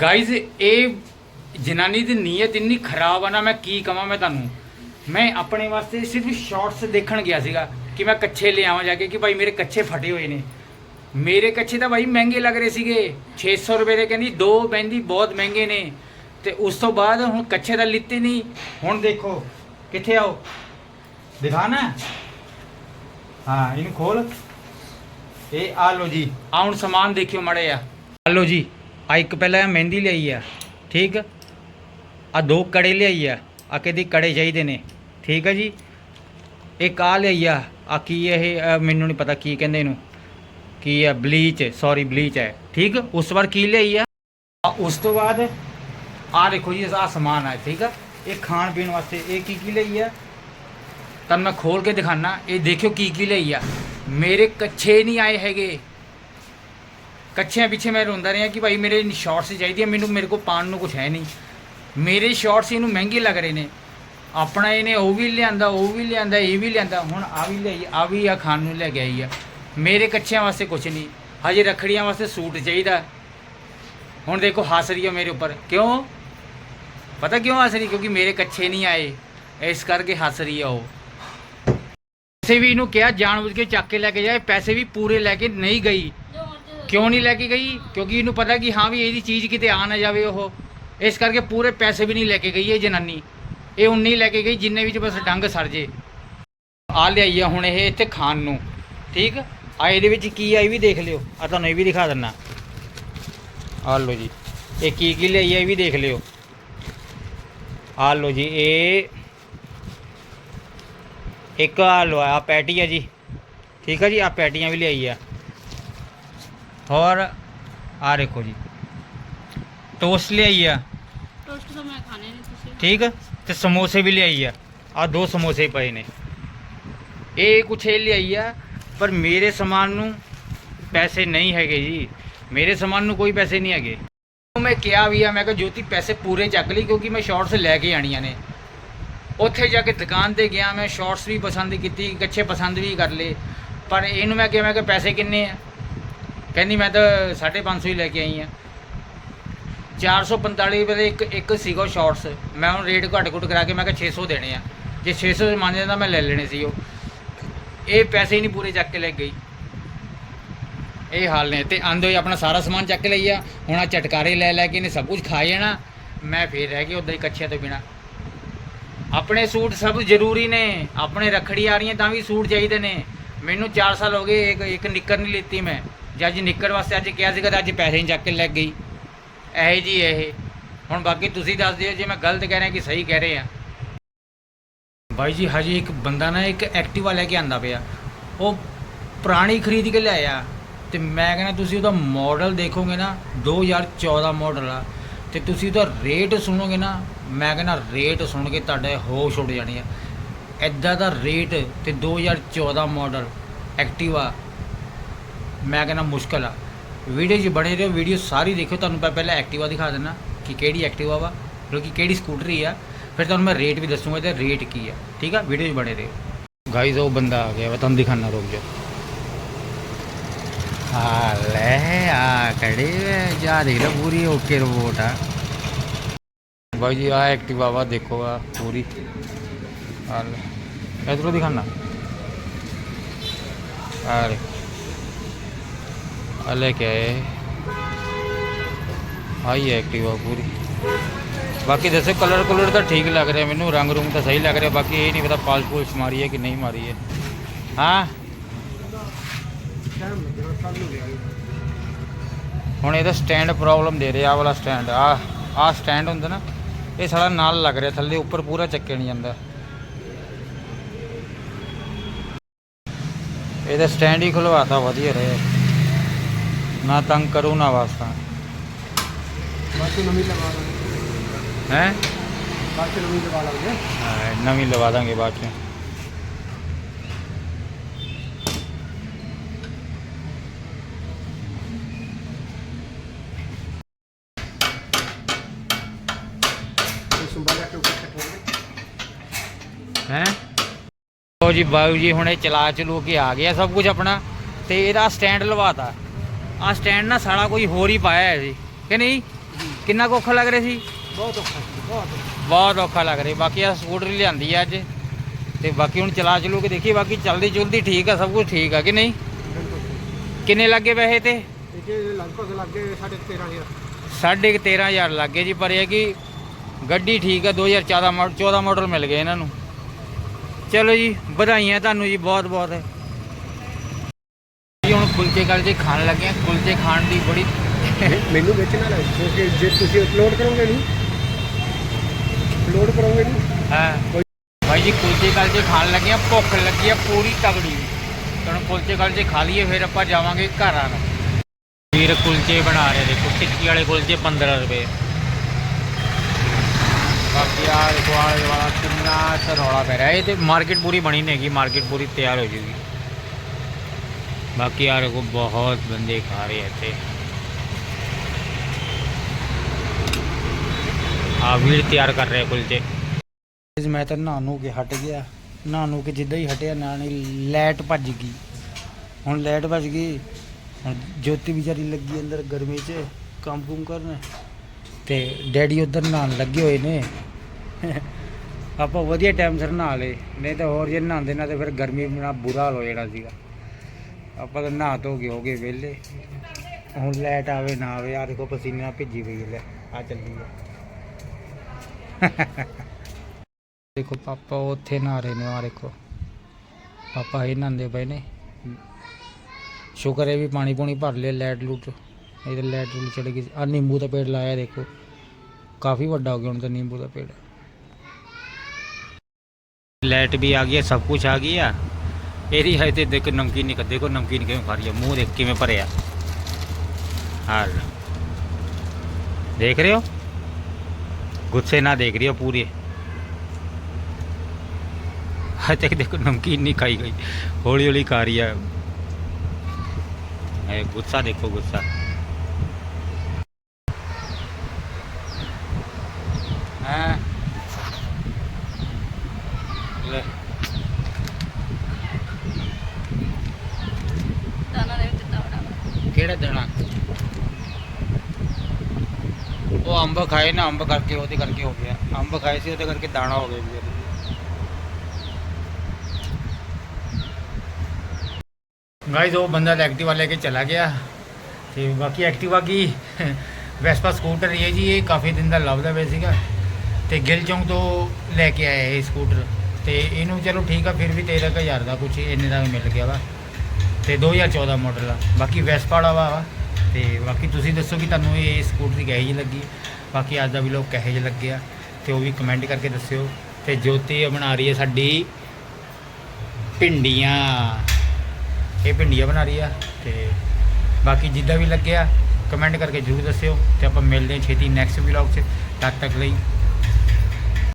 Guys ਇਹ ਜਨਾਨੀ ਦੀ ਨੀਅਤ ਇੰਨੀ ਖਰਾਬ ਆ ਨਾ, ਮੈਂ ਕੀ ਕਹਾਂ ਮੈਂ ਤੁਹਾਨੂੰ? ਮੈਂ ਆਪਣੇ ਵਾਸਤੇ ਸਿਰਫ ਸ਼ਾਰਟਸ ਦੇਖਣ ਗਿਆ ਸੀਗਾ ਕਿ ਮੈਂ ਕੱਛੇ ਲਿਆਵਾਂ ਜਾ ਕੇ ਕਿ ਭਾਈ ਮੇਰੇ ਕੱਛੇ ਫਟੇ ਹੋਏ ਨੇ। ਮੇਰੇ ਕੱਛੇ ਤਾਂ ਭਾਈ ਮਹਿੰਗੇ ਲੱਗ ਰਹੇ ਸੀਗੇ। 600 ਰੁਪਏ ਦੇ ਕਹਿੰਦੀ, ਦੋ ਮਹਿੰਦੀ ਬਹੁਤ ਮਹਿੰਗੇ ਨੇ। ਤੇ ਉਸ ਤੋਂ ਬਾਅਦ ਹੁਣ ਕੱਛੇ ਤਾਂ ਲਿੱਤੇ ਨਹੀਂ। ਹੁਣ ਦੇਖੋ, ਕਿੱਥੇ ਆਓ ਦਿਖਾਣਾ ਹਾਂ, ਇਹਨੂੰ ਖੋਲ। ਇਹ ਆ ਲੋ ਜੀ। ਆ ਹੁਣ ਸਮਾਨ ਦੇਖਿਓ ਮੜੇ ਆ ਆ ਲੋ ਜੀ। ਆ ਇੱਕ ਪਹਿਲਾਂ ਮਹਿੰਦੀ ਲਈ ਆ, ਠੀਕ? ਆ ਦੋ ਕੜੇ ਲਈ ਆ ਆ ਕਿਹਦੀ ਕੜੇ ਚਾਹੀਦੇ ਨੇ, ਠੀਕ ਆ ਜੀ? ਇੱਕ ਆ ਲਈ ਆ ਆ ਕੀ ਇਹ ਮੈਨੂੰ ਨਹੀਂ ਪਤਾ ਕੀ ਕਹਿੰਦੇ ਇਹਨੂੰ, ਕੀ ਆ ਬਲੀਚ ਸੌਰੀ ਬਲੀਚ ਹੈ, ਠੀਕ? ਉਸ ਵਾਰ ਕੀ ਲਈ ਆ? ਆ ਉਸ ਤੋਂ ਬਾਅਦ ਆ ਦੇਖੋ ਜੀ ਆ ਸਮਾਨ ਆ, ਠੀਕ ਆ? ਇਹ ਖਾਣ ਪੀਣ ਵਾਸਤੇ ਇਹ ਕੀ ਕੀ ਲਈ ਆ? ਤਾਂ ਮੈਂ ਖੋਲ ਕੇ ਦਿਖਾਣਾ ਇਹ ਦੇਖਿਓ ਕੀ ਕੀ ਲਈ ਆ। ਮੇਰੇ ਕੱਛੇ ਨਹੀਂ ਆਏ ਹੈਗੇ। ਕੱਛਿਆਂ ਪਿੱਛੇ ਮੈਂ ਰੋਂਦਾ ਰਿਹਾ ਕਿ ਭਾਈ ਮੇਰੇ ਸ਼ਾਰਟਸ ਚਾਹੀਦੀ ਆ ਮੈਨੂੰ ਮੇਰੇ ਕੋਲ ਪਾਣ ਨੂੰ ਕੁਝ ਹੈ ਨਹੀਂ। ਮੇਰੇ ਸ਼ਾਰਟਸ ਇਹਨੂੰ ਮਹਿੰਗੇ ਲੱਗ ਰਹੇ ਨੇ। ਆਪਣਾ ਇਹਨੇ ਉਹ ਵੀ ਲਿਆਂਦਾ, ਉਹ ਵੀ ਲਿਆਂਦਾ, ਇਹ ਵੀ ਲਿਆਂਦਾ, ਹੁਣ ਆ ਵੀ ਲਈ ਆ ਵੀ ਆ ਖਾਣ ਨੂੰ ਲੈ ਕੇ ਆਈ ਆ। ਮੇਰੇ ਕੱਛਿਆਂ ਵਾਸਤੇ ਕੁਝ ਨਹੀਂ। ਹਜੇ ਰੱਖੜੀਆਂ ਵਾਸਤੇ ਸੂਟ ਚਾਹੀਦਾ। ਹੁਣ ਦੇਖੋ ਹੱਸ ਰਹੀ ਆ ਮੇਰੇ ਉੱਪਰ। ਕਿਉਂ? ਪਤਾ ਕਿਉਂ ਹੱਸ ਰਹੀ? ਕਿਉਂਕਿ ਮੇਰੇ ਕੱਛੇ ਨਹੀਂ ਆਏ। ਇਸ ਕਰਕੇ ਹੱਸ ਰਹੀ ਆ ਉਹ। ਪੈਸੇ ਵੀ ਇਹਨੂੰ ਕਿਹਾ, ਜਾਣਬੁੱਝ ਕੇ ਚੱਕ ਕੇ ਲੈ ਕੇ ਜਾਏ, ਪੈਸੇ ਵੀ ਪੂਰੇ ਲੈ ਕੇ ਨਹੀਂ ਗਈ। ਕਿਉਂ ਨਹੀਂ ਲੈ ਕੇ ਗਈ? ਕਿਉਂਕਿ ਇਹਨੂੰ ਪਤਾ ਕਿ ਹਾਂ ਵੀ ਇਹਦੀ ਚੀਜ਼ ਕਿਤੇ ਆ ਨਾ ਜਾਵੇ ਉਹ। ਇਸ ਕਰਕੇ ਪੂਰੇ ਪੈਸੇ ਵੀ ਨਹੀਂ ਲੈ ਕੇ ਗਈ ਇਹ ਜਨਾਨੀ। ਇਹ ਉਨੀ ਲੈ ਕੇ ਗਈ, ਜਿੰਨੇ ਵਿੱਚ ਬਸ ਡੰਗ ਸਰ ਜੇ। ਆ ਲਿਆਈ ਆ ਹੁਣ ਇਹ ਇੱਥੇ ਖਾਣ ਨੂੰ। ਠੀਕ? ਆ ਇਹਦੇ ਵਿੱਚ ਕੀ ਆ ਇਹ ਵੀ ਦੇਖ ਲਿਓ। ਆ ਤੁਹਾਨੂੰ ਇਹ ਵੀ ਦਿਖਾ ਦਿੰਨਾ। ਆ ਲਓ ਜੀ। ਇਹ ਕੀ ਕੀ ਲਿਆਈ ਆ ਇਹ ਵੀ ਦੇਖ ਲਿਓ। ਆ ਲਓ ਜੀ, ਇਹ ਇੱਕ ਆ ਲੋ ਆ ਪੈਟੀ ਆ ਜੀ। ਠੀਕ ਆ ਜੀ? ਆ ਪੈਟੀਆਂ ਵੀ ਲਿਆਈ ਆ। ਹੋਰ ਆ ਦੇਖੋ ਜੀ। ਟੋਸਟ ਲਿਆਈ ਆ। ਟੋਸਟ ਤਾਂ ਮੈਂ ਖਾਣੇ ਨਹੀਂ ਤੁਸੀਂ। ਠੀਕ? ਤੇ ਸਮੋਸੇ ਵੀ ਲਿਆਈ ਆ। ਆ ਦੋ ਸਮੋਸੇ ਪਏ ਨੇ। ਇਹ ਕੁਛ ਇਹ ਲਿਆਈ ਆ ਪਰ ਮੇਰੇ ਸਮਾਨ ਨੂੰ ਪੈਸੇ ਨਹੀਂ ਹੈਗੇ ਜੀ। ਮੇਰੇ ਸਮਾਨ ਨੂੰ ਕੋਈ ਪੈਸੇ ਨਹੀਂ ਹੈਗੇ। ਮੈਂ ਕਿਹਾ ਵੀ ਆ ਮੈਂ ਕਿਹਾ ਜੋਤੀ ਪੈਸੇ ਪੂਰੇ ਚੱਕ ਲਈ ਕਿਉਂਕਿ ਮੈਂ ਸ਼ਾਰਟਸ ਲੈ ਕੇ ਆਣੀਆਂ ਨੇ। ਉੱਥੇ ਜਾ ਕੇ ਦੁਕਾਨ ਤੇ ਗਿਆ ਮੈਂ ਸ਼ਾਰਟਸ ਵੀ ਪਸੰਦ ਕੀਤੀ ਕੱਛੇ ਪਸੰਦ ਵੀ ਕਰ ਲਏ। ਪਰ ਇਹਨੂੰ ਮੈਂ ਕਿਹਾ ਮੈਂ ਕਿ ਪੈਸੇ ਕਿੰਨੇ ਆ? ਕਹਿੰਦੀ ਮੈਂ ਤਾਂ 550 ਹੀ ਲੈ ਕੇ ਆਈ ਆ 445 ਰੁਪਏ ਦੇ ਇੱਕ ਇੱਕ ਸੀਗਾ ਸ਼ਾਰਟਸ ਮੈਂ ਹੁਣ ਰੇਟ ਘੱਟ ਘੁੱਟ ਕਰਾ ਕੇ ਮੈਂ ਕਿਹਾ 600 ਦੇਣੇ ਆ। ਜੇ 600 ਦੇ ਮੰਨ ਜਾਂਦਾ ਮੈਂ ਲੈ ਲੈਣੇ ਸੀ ਉਹ। ਇਹ ਪੈਸੇ ਹੀ ਨਹੀਂ ਪੂਰੇ ਚੱਕ ਕੇ ਲੈ ਗਈ। ਇਹ ਹਾਲ ਨੇ ਤੇ ਆਂਦੇ ਹੋਏ ਆਪਣਾ ਸਾਰਾ ਸਮਾਨ ਚੱਕ ਕੇ ਲਈ ਆ। ਹੁਣ ਆ ਚਟਕਾਰੇ ਲੈ ਲੈ ਕੇ ਇਹਨੇ ਸਭ ਕੁਝ ਖਾ ਜਾਣਾ। ਮੈਂ ਫੇਰ ਰਹਿ ਗਿਆ ਉਦਾਂ ਹੀ ਕੱਛਿਆਂ ਤੋਂ ਬਿਨਾ। ਆਪਣੇ ਸੂਟ ਸਭ ਜ਼ਰੂਰੀ ਨੇ। ਆਪਣੇ ਰੱਖੜੀ ਆ ਰਹੀਆਂ ਤਾਂ ਵੀ ਸੂਟ ਚਾਹੀਦੇ ਨੇ। ਮੈਨੂੰ 4 ਸਾਲ ਹੋ ਗਏ, ਇੱਕ ਇੱਕ ਨਿੱਕਰ ਨਹੀਂ ਲਿੱਤੀ ਮੈਂ। ਜੇ ਅੱਜ ਨਿੱਕਰ ਵਾਸਤੇ ਅੱਜ ਕਿਹਾ ਸੀਗਾ ਤਾਂ ਅੱਜ ਪੈਸੇ ਨਹੀਂ ਚੱਕ ਕੇ ਲੈ ਗਈ। ਇਹ ਜੀ ਇਹ। ਹੁਣ ਬਾਕੀ ਤੁਸੀਂ ਦੱਸ ਦਿਓ, ਜੇ ਮੈਂ ਗਲਤ ਕਹਿ ਰਿਹਾ ਕਿ ਸਹੀ ਕਹਿ ਰਹੇ ਆ। ਬਾਈ ਜੀ, ਹਜੇ ਇੱਕ ਬੰਦਾ ਨਾ ਇੱਕ ਐਕਟਿਵਾ ਲੈ ਕੇ ਆਂਦਾ ਪਿਆ। ਉਹ ਪੁਰਾਣੀ ਖਰੀਦ ਕੇ ਲਿਆਇਆ ਤੇ ਮੈਂ ਕਹਿੰਦਾ, ਤੁਸੀਂ ਉਹਦਾ ਮਾਡਲ ਦੇਖੋਗੇ ਨਾ 2014 ਮਾਡਲ ਆ। ਤੇ ਤੁਸੀਂ ਉਹਦਾ ਰੇਟ ਸੁਣੋਗੇ ਨਾ, ਮੈਂ ਕਹਿੰਦਾ ਰੇਟ ਸੁਣ ਕੇ ਤੁਹਾਡੇ ਹੋਸ਼ ਉੱਡ ਜਾਣੇ ਆ। ਐਦਾਂ ਦਾ ਰੇਟ ਤੇ 2014 ਮਾਡਲ ਐਕਟਿਵਾ ਮੈਂ ਕਹਿੰਦਾ ਮੁਸ਼ਕਲ ਆ। ਵੀਡੀਓ 'ਚ ਬਣੇ ਰਹੋ, ਵੀਡੀਓ ਸਾਰੀ ਦੇਖੋ ਤੁਹਾਨੂੰ ਮੈਂ ਪਹਿਲਾਂ ਐਕਟਿਵਾ ਦਿਖਾ ਦਿੰਦਾ ਕਿ ਕਿਹੜੀ ਐਕਟਿਵਾ ਵਾ, ਮਤਲਬ ਕਿਹੜੀ ਸਕੂਟਰੀ ਆ। ਫਿਰ ਤੁਹਾਨੂੰ ਮੈਂ ਰੇਟ ਵੀ ਦੱਸੂਗਾ ਤੇ ਰੇਟ ਕੀ ਆ। ਠੀਕ ਆ? ਵੀਡੀਓ 'ਚ ਬਣੇ ਰਹੋ। ਗਾਈਜ਼ ਉਹ ਬੰਦਾ ਆ ਗਿਆ ਵਾ, ਤੁਹਾਨੂੰ ਦਿਖਾਣਾ ਰੁਕ ਜਾ ਆ ਲੈ, ਆ ਕੜੀ ਜਾ ਦੇਖ ਲੈ, ਪੂਰੀ ਓਕੇ ਰਿਪੋਰਟ ਆ। ਬਾਈ ਜੀ ਆ ਐਕਟਿਵਾ ਵਾ, ਦੇਖੋ ਆ, ਪੂਰੀ। ਆ ਲੈ, ਇਧਰੋਂ ਦਿਖਾਣਾ ਆ ਲੈ। ਆ ਲੈ ਆਈ ਐਕਟਿਵਾ ਪੂਰੀ। ਬਾਕੀ ਦੱਸੋ ਕਲਰ ਕਲਰ ਤਾਂ ਠੀਕ ਲੱਗ ਰਿਹਾ ਮੈਨੂੰ, ਰੰਗ ਰੂੰਗ ਤਾਂ ਸਹੀ ਲੱਗ ਰਿਹਾ, ਬਾਕੀ ਇਹ ਨਹੀਂ ਪਤਾ ਪਾਲਸ ਪੂਲਸ ਮਾਰੀ ਹੈ ਕਿ ਨਹੀਂ ਮਾਰੀ ਹੈ। ਹਾਂ? ਹੁਣ ਇਹਦਾ ਸਟੈਂਡ ਪ੍ਰੋਬਲਮ ਦੇ ਰਿਹਾ, ਆਹ ਵਾਲਾ ਸਟੈਂਡ ਆ ਆ ਸਟੈਂਡ ਹੁੰਦਾ ਨਾ, ਇਹ ਸਾਰਾ ਨਾਲ ਲੱਗ ਰਿਹਾ, ਥੱਲੇ ਉੱਪਰ ਪੂਰਾ ਚੱਕਿਆ ਨਹੀਂ ਜਾਂਦਾ। ਇਹਦਾ ਸਟੈਂਡ ਹੀ ਖੁਲਵਾਤਾ, ਵਧੀਆ ਰਿਹਾ। ਨਾ ਤੰਗ ਕਰੂ ਨਾ ਵਾਸਤਾ। ਬਾਕੀ ਨਵੀਂ ਲਵਾ ਦਾਂਗੇ ਹੈ? ਬਾਕੀ ਨਵੀਂ ਲਵਾ ਲਾਂਗੇ। ਨਵੀਂ ਲਵਾ ਦਾਂਗੇ ਬਾਅਦ ਚ। ਇਹ ਸੰਭਾਲਿਆ ਕੇ ਉੱਪਰ ਕੱਟੋਗੇ ਹੈ? ਲੋ ਜੀ ਬਾਬੂ ਜੀ ਹੁਣੇ ਚਲਾ ਚਲੂ ਕੇ ਆ ਗਿਆ ਸਭ ਕੁਝ ਆਪਣਾ ਤੇ ਇਹਦਾ ਸਟੈਂਡ ਲਵਾਤਾ। ਆ ਸਟੈਂਡ ਨਾ ਸਾਲਾ ਕੋਈ ਹੋਰ ਹੀ ਪਾਇਆ ਹੈ ਜੀ ਕਿ ਨਹੀਂ? ਕਿੰਨਾ ਕੁ ਔਖਾ ਲੱਗ ਰਿਹਾ ਸੀ? ਬਹੁਤ ਔਖਾ ਬਹੁਤ। ਬਹੁਤ ਔਖਾ ਲੱਗ ਰਿਹਾ। ਬਾਕੀ ਆ ਸਕੂਟਰ ਲਿਆਂਦੀ ਆ ਅੱਜ। ਤੇ ਬਾਕੀ ਹੁਣ ਚਲਾ ਚਲੂ ਕੇ ਦੇਖੀ ਬਾਕੀ ਚੱਲਦੀ ਚੁਲਦੀ ਠੀਕ ਆ ਸਭ ਕੁਝ ਠੀਕ ਆ ਕਿ ਨਹੀਂ? ਕਿੰਨੇ ਲੱਗੇ ਪੈਸੇ ਤੇ? ਲਗਭਗ ਲੱਗੇ 13500 ਸਾਢੇ ਕੁ 13000 ਲੱਗੇ ਜੀ ਪਰ ਇਹ ਕਿ ਗੱਡੀ ਠੀਕ ਆ 2014 ਮਾਡਲ 14 ਮਾਡਲ ਮਿਲ ਗਏ ਇਹਨਾਂ ਨੂੰ। ਚਲੋ ਜੀ ਵਧਾਈਆਂ ਤੁਹਾਨੂੰ ਜੀ ਬਹੁਤ ਬਹੁਤ ਕੁਲਚੇ ਕਾਲਚੇ ਖਾਣ ਲੱਗੇ ਆ ਕੁਲਚੇ ਖਾਣ ਦੀ ਬੜੀ ਮੈਨੂੰ ਵਿੱਚ ਨਾ ਲੈ ਕਿਉਂਕਿ ਜੇ ਤੁਸੀਂ ਅਪਲੋਡ ਕਰੋਗੇ ਨਹੀਂ ਅਪਲੋਡ ਕਰੋਗੇ ਨਹੀਂ ਹਾਂ। ਭਾਈ ਜੀ ਕੁਲਚੇ ਕਾਲਚੇ ਖਾਣ ਲੱਗੇ ਆ ਭੁੱਖ ਲੱਗੀ ਆ ਪੂਰੀ ਤਗੜੀ। ਹੁਣ ਕੁਲਚੇ ਕਾਲਚੇ ਖਾ ਲਈਏ ਫਿਰ ਆਪਾਂ ਜਾਵਾਂਗੇ ਘਰਾਂ ਨੂੰ ਵੀਰ ਕੁਲਚੇ ਬਣਾ ਰਹੇ ਦੇਖੋ ਟਿੱਕੀ ਵਾਲੇ ਕੁਲਚੇ 15 ਰੁਪਏ। ਬਾਕੀ ਆ ਆਲੇ ਵਾਲਾ ਕਿੰਨਾ ਅੱਛਾ ਰੌਲਾ ਪੈ ਰਿਹਾ। ਇਹ ਤੇ ਮਾਰਕੀਟ ਪੂਰੀ ਬਣੀ ਨਹੀਂ ਹੈਗੀ ਮਾਰਕੀਟ ਪੂਰੀ ਤਿਆਰ ਹੋ ਜੂਗੀ। ਬਾਕੀ ਆ ਦੇਖੋ ਬਹੁਤ ਬੰਦੇ ਖਾ ਰਹੇ ਇੱਥੇ। ਆ ਵੀਰ ਤਿਆਰ ਕਰ ਰਹੇ ਕੁਲਚੇ। ਮੈਂ ਤਾਂ ਨਹਾ ਕੇ ਹਟ ਗਿਆ। ਨਹਾ ਕੇ ਜਿੱਦਾਂ ਹੀ ਹਟਿਆ, ਨਾਨੀ ਲਾਈਟ ਭੱਜ ਗਈ। ਹੁਣ ਲਾਈਟ ਭੱਜ ਗਈ। ਹੁਣ ਜੋਤੀ ਵਿਚਾਰੀ ਲੱਗੀ ਅੰਦਰ ਗਰਮੀ 'ਚ ਕੰਮ ਕੁਮ ਕਰਨ। ਤੇ ਡੈਡੀ ਉਧਰ ਨਹਾਉਣ ਲੱਗੇ ਹੋਏ ਨੇ। ਆਪਾਂ ਵਧੀਆ ਟਾਈਮ ਸਿਰ ਨਹਾ ਲਏ। ਨਹੀਂ ਤਾਂ ਹੋਰ ਜੇ ਨਹਾਉਂਦੇ ਨਾ ਤੇ ਫਿਰ ਗਰਮੀ ਬਣਾ ਬੁਰਾ ਹਾਲ ਹੋ ਜਾਣਾ ਸੀਗਾ। ਆਪਾਂ ਤਾਂ ਨਹਾ ਧੋ ਕੇ ਹੋ ਗਏ ਵਿਹਲੇ। ਹੁਣ ਲਾਈਟ ਆਵੇ ਨਾ ਆਵੇ ਆ ਦੇਖੋ ਪਸੀਨੇ ਨਾਲ ਭਿੱਜੀ ਪਈ ਲੈ ਆ ਚੱਲੀ ਹੈ ਦੇਖੋ ਪਾਪਾ ਉੱਥੇ ਨਹਾ ਰਹੇ ਨੇ ਆ ਦੇਖੋ। ਪਾਪਾ ਇਹ ਨਹਾਉਂਦੇ ਪਏ ਨੇ। ਸ਼ੁਕਰ ਹੈ ਵੀ ਪਾਣੀ ਪੂਣੀ ਭਰ ਲਿਆ ਲੈਟ ਲੂਟ। ਇਹ ਤਾਂ ਲੈਟ ਲੂਟ ਚੜ ਗਈ ਆ ਨਿੰਬੂ ਦਾ ਪੇੜ ਲਾਇਆ, ਦੇਖੋ। ਕਾਫੀ ਵੱਡਾ ਹੋ ਗਿਆ ਹੁਣ ਤਾਂ ਨਿੰਬੂ ਦਾ ਪੇੜ। ਲਾਈਟ ਵੀ ਆ ਗਈ ਹੈ, ਸਭ ਕੁਝ ਆ ਗਈ ਆ। ਇਹਦੀ ਹੈ ਤੇ ਦੇਖ ਨਮਕੀਨ ਨਹੀਂ ਦੇਖੋ ਨਮਕੀਨ ਕਿਵੇਂ ਖਾ ਰਹੀ ਹੈ ਮੂੰਹ ਦੇਖ ਕਿਵੇਂ ਭਰਿਆ। ਹਾਂ ਦੇਖ ਰਹੇ ਹੋ? ਗੁੱਸੇ ਨਾਲ ਦੇਖ ਰਹੀ ਹੋ ਪੂਰੀ। ਹਾਂ ਤੱਕ ਦੇਖੋ ਨਮਕੀਨ ਨਹੀਂ ਖਾਈ ਗਈ ਹੌਲੀ ਹੌਲੀ ਖਾ ਰਹੀ ਹੈ ਇਹ ਗੁੱਸਾ ਦੇਖੋ ਗੁੱਸਾ ਹਾਂ ਲੈ ਦਾਣਾ ਦੇ ਵਿੱਚ ਦਿੱਤਾ ਬੜਾ ਕਿਹੜਾ ਦੇਣਾ ਉਹ ਅੰਬ ਖਾਏ ਨਾ ਅੰਬ ਕਰਕੇ, ਉਹਦੇ ਕਰਕੇ ਹੋ ਗਿਆ। ਅੰਬ ਖਾਏ ਸੀ, ਉਹਦੇ ਕਰਕੇ ਦਾਣਾ ਹੋ ਗਿਆ ਵੀ ਗਾਇਜ਼ ਉਹ ਬੰਦਾ ਤਾਂ ਐਕਟਿਵਾ ਲੈ ਕੇ ਚਲਾ ਗਿਆ। ਤੇ ਬਾਕੀ ਐਕਟਿਵਾ ਕੀ? ਵੈਸਪਾ ਸਕੂਟਰ ਹੀ ਹੈ ਜੀ, ਇਹ ਕਾਫੀ ਦਿਨ ਦਾ ਲੱਭਦਾ ਪਿਆ ਸੀਗਾ। ਤੇ ਗਿੱਲ ਚੌਂਕ ਤੋਂ ਲੈ ਕੇ ਆਇਆ ਇਹ ਸਕੂਟਰ ਤੇ ਇਹਨੂੰ ਚਲੋ ਠੀਕ ਆ, ਫਿਰ ਵੀ 13000 ਦਾ ਕੁਝ ਇੰਨੇ ਦਾ ਮਿਲ ਗਿਆ ਵਾ। ਤੇ 2014 ਮਾਡਲ ਆ। ਬਾਕੀ ਵੈਸਪਾ ਵਾਲਾ ਵਾ। ਤੇ ਬਾਕੀ ਤੁਸੀਂ ਦੱਸੋ ਕਿ ਤੁਹਾਨੂੰ ਇਹ ਸਕੂਟਰ ਦੀ ਕਹੇ ਜੀ ਲੱਗੀ? ਬਾਕੀ ਅੱਜ ਦਾ ਵੀ ਲੋਕ ਕਹੇ ਜਿਹੇ ਲੱਗਿਆ ਤੇ ਉਹ ਵੀ ਕਮੈਂਟ ਕਰਕੇ ਦੱਸਿਓ। ਤੇ ਜੋਤੀ ਬਣਾ ਰਹੀ ਹੈ ਸਾਡੀ ਭਿੰਡੀਆਂ। ਇਹ ਭਿੰਡੀਆਂ ਬਣਾ ਰਹੀ ਆ ਤੇ ਬਾਕੀ ਜਿੱਦਾਂ ਵੀ ਲੱਗਿਆ ਕਮੈਂਟ ਕਰਕੇ ਜਰੂਰ ਦੱਸਿਓ ਤੇ ਆਪਾਂ ਮਿਲਦੇ ਹਾਂ ਛੇਤੀ ਨੈਕਸਟ ਵਲੌਗ 'ਚ। ਤਦ ਤੱਕ ਲਈ